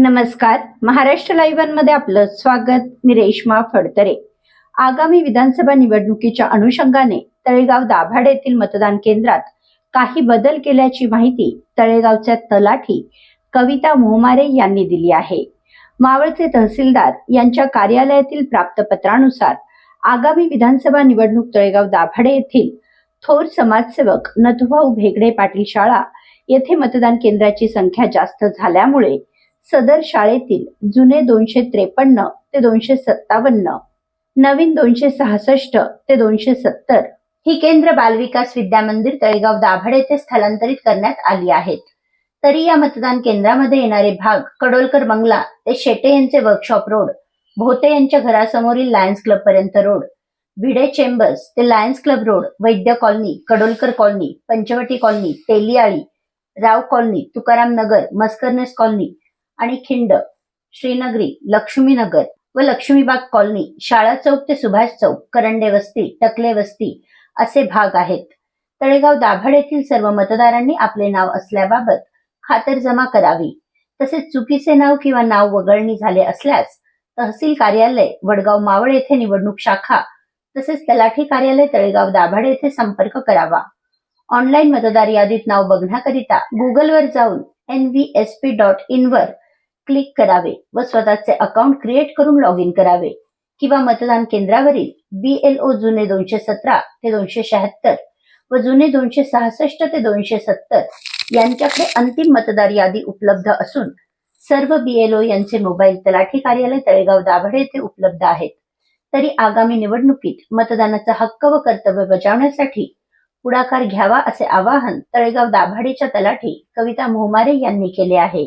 नमस्कार. महाराष्ट्र लाईव्हमध्ये आपलं स्वागत. मी रेश्मा फडतरे. आगामी विधानसभा निवडणुकीच्या अनुषंगाने तळेगाव दाभाड येथील मतदान केंद्रात काही बदल केल्याची माहिती तळेगावच्या तलाठी कविता मोहमारे यांनी दिली आहे. मावळचे तहसीलदार यांच्या कार्यालयातील प्राप्त पत्रानुसार आगामी विधानसभा निवडणूक तळेगाव दाभाडे येथील थोर समाजसेवक नथुभाऊ भेगडे पाटील शाळा येथे मतदान केंद्राची संख्या जास्त झाल्यामुळे सदर शाळेतील जुने दोनशे त्रेपन्न ते दोनशे सत्तावन्न नवीन दोनशे सहासष्ट ते दोनशे सत्तर ही केंद्र बालविकास विद्यामंदिर तळेगाव दाभाड येथे स्थलांतरित करण्यात आली आहेत. तरी या मतदान केंद्रामध्ये येणारे भाग कडोलकर बंगला ते शेटे यांचे वर्कशॉप रोड भोते यांच्या घरासमोरील लायन्स क्लब पर्यंत रोड भिडे चेंबर्स ते lions club road Vaidya colony Kadolkar colony Panchavati colony Teliyali Rao colony Tukaram Nagar Mascarenhas colony आणि खिंड श्रीनगरी लक्ष्मीनगर व लक्ष्मीबाग कॉलनी शाळा चौक ते सुभाष चौक करंडे वस्ती टकले वस्ती असे भाग आहेत. तळेगाव दाभाड येथील सर्व मतदारांनी आपले नाव असल्याबाबत खातरजमा करावी. तसेच चुकीचे नाव किंवा नाव वगळणी झाले असल्यास तहसील कार्यालय वडगाव मावळ येथे निवडणूक शाखा तसेच तलाठी कार्यालय तळेगाव दाभाड येथे संपर्क करावा. ऑनलाईन मतदार यादीत नाव बघण्याकरिता गुगलवर जाऊन N V S P dot in वर क्लिक करावे व स्वतःचे अकाउंट क्रिएट करून लॉग इन करावे. किंवा मतदान केंद्रावरील बीएलओ जुने दोनशे सतरा ते दोनशे शहात्तर व जुने दोनशे सहासष्ट ते दोनशे सत्तर यांच्याकडे अंतिम मतदार यादी उपलब्ध असून सर्व बीएलओ यांचे मोबाईल तलाठी कार्यालय तळेगाव दाभडे येथे उपलब्ध आहेत. तरी आगामी निवडणुकीत मतदानाचा हक्क व कर्तव्य बजावण्यासाठी पुढाकार घ्यावा असे आवाहन तळेगाव दाभाडेच्या तलाठी कविता मोहमारे यांनी केले आहे.